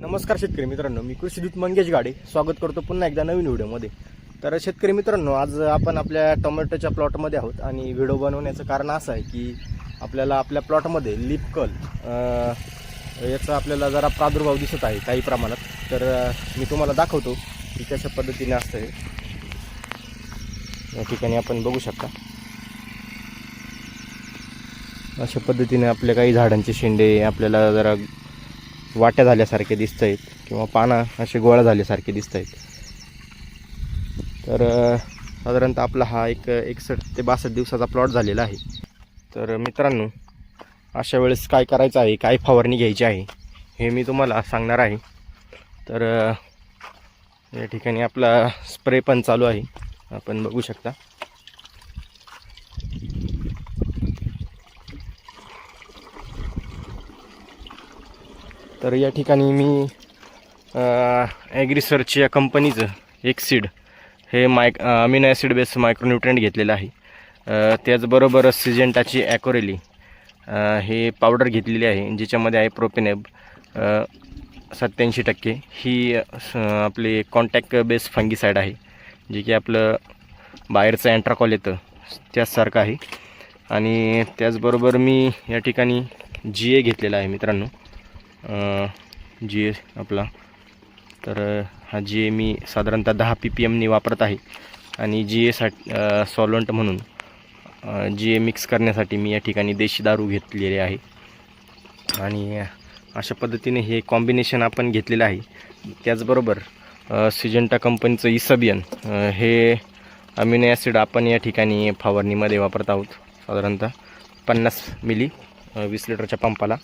नमस्कार शेतकरी मित्रांनो मी कृषीदूत मंगेश गाडे. स्वागत करतो पुन्हा एकदा नवीन व्हिडिओमध्ये. तर शेतकरी मित्रांनो आज आपण आपल्या टोमॅटोच्या प्लॉटमध्ये आहोत आणि व्हिडिओ बनवण्याचं कारण असं आहे की आपल्याला आपल्या प्लॉटमध्ये लिपकल याचा आपल्याला जरा प्रादुर्भाव दिसत आहे काही प्रमाणात. तर मी तुम्हाला दाखवतो की कशा पद्धतीने असतं हे. या ठिकाणी आपण बघू शकता. अशा पद्धतीने आपल्या काही झाडांचे शेंडे आपल्याला जरा वाट्या झाल्यासारखे दिसत आहेत किंवा पानं असे गोळा झाल्यासारखे दिसत आहेत तर साधारणतः आपला हा एक एकसष्ट ते बासष्ट दिवसाचा प्लॉट झालेला आहे. तर मित्रांनो अशा वेळेस काय करायचं आहे काय फवारणी घ्यायची आहे हे मी तुम्हाला सांगणार आहे. तर या ठिकाणी आपला स्प्रे पण चालू आहे. आपण बघू शकता. तर या ठिकाणी मी ॲग्रिसर्च या कंपनीचं एक्सिड हे मायक अमिनो ॲसिड बेस मायक्रोन्युट्रंट घेतलेलं आहे. त्याचबरोबर सिजेंटाची ॲकोरेली हे पावडर घेतलेली आहे ज्याच्यामध्ये आहे प्रोपेनेब सत्याऐंशी टक्के. ही आपली कॉन्टॅक्ट बेस फंगीसाईड आहे जे की आपलं बाहेरचं अँट्राकॉल येतं त्याचसारखं आहे. आणि त्याचबरोबर मी या ठिकाणी जी ए घेतलेला आहे मित्रांनो. जी ए आपला. तर हा जी ए मी साधारणतः दहा पी पी एमनी वापरत आहे. आणि जी एसाठी सॉलंट म्हणून जी ए मिक्स करण्यासाठी मी या ठिकाणी देशी दारू घेतलेली आहे. आणि अशा पद्धतीने हे कॉम्बिनेशन आपण घेतलेलं आहे. त्याचबरोबर सिजंटा कंपनीचं इसबियन हे अमिनो ॲसिड आपण या ठिकाणी फवारणीमध्ये वापरत आहोत साधारणतः पन्नास मिली वीस लिटरच्या पंपाला.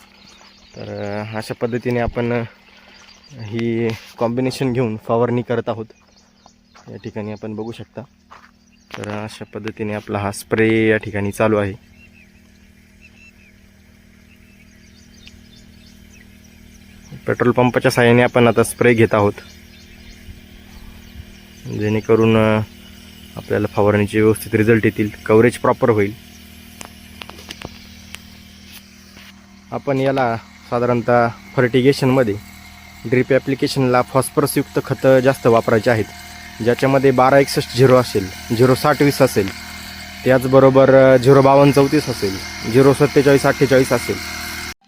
तर अशा पद्धतीने आपण ही कॉम्बिनेशन घेऊन फवारणी करत आहोत. या ठिकाणी आपण बघू शकता. तर अशा पद्धतीने आपला हा स्प्रे या ठिकाणी चालू आहे. पेट्रोल पंपाच्या साह्याने आपण आता स्प्रे घेत आहोत. जेणेकरून आपल्याला फवारणीचे व्यवस्थित रिझल्ट येतील. कव्हरेज प्रॉपर होईल. आपण याला साधारणतः फर्टिगेशनमध्ये ड्रिप ॲप्लिकेशनला फॉस्फरसयुक्त खतं जास्त वापरायचे आहेत. ज्याच्यामध्ये बारा एकसष्ट झिरो असेल झिरो साठ वीस असेल त्याचबरोबर झिरो बावन्न चौतीस असेल झिरो सत्तेचाळीस अठ्ठेचाळीस असेल.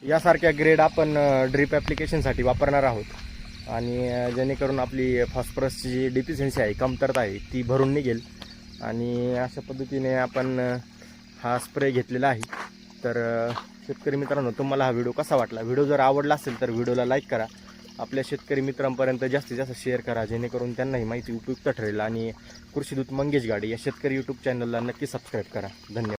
यासारख्या ग्रेड आपण ड्रिप ॲप्लिकेशनसाठी वापरणार आहोत. आणि जेणेकरून आपली फॉस्फरसची जी डिफिशियन्सी आहे कमतरता आहे ती भरून निघेल. आणि अशा पद्धतीने आपण हा स्प्रे घेतलेला आहे. तर शेतकरी मित्रांनो तुम्हाला हा व्हिडिओ कसा वाटला? व्हिडिओ जर आवडला असेल तर व्हिडिओला लाईक करा. आपल्या शेतकरी मित्रांपर्यंत जास्तीत जास्त शेअर करा जेणेकरून त्यांनाही माहिती उपयुक्त ठरेल. आणि कृषीदूत मंगेश गाडी या शेतकरी यूट्यूब चॅनलला नक्की सबस्क्राईब करा. धन्यवाद.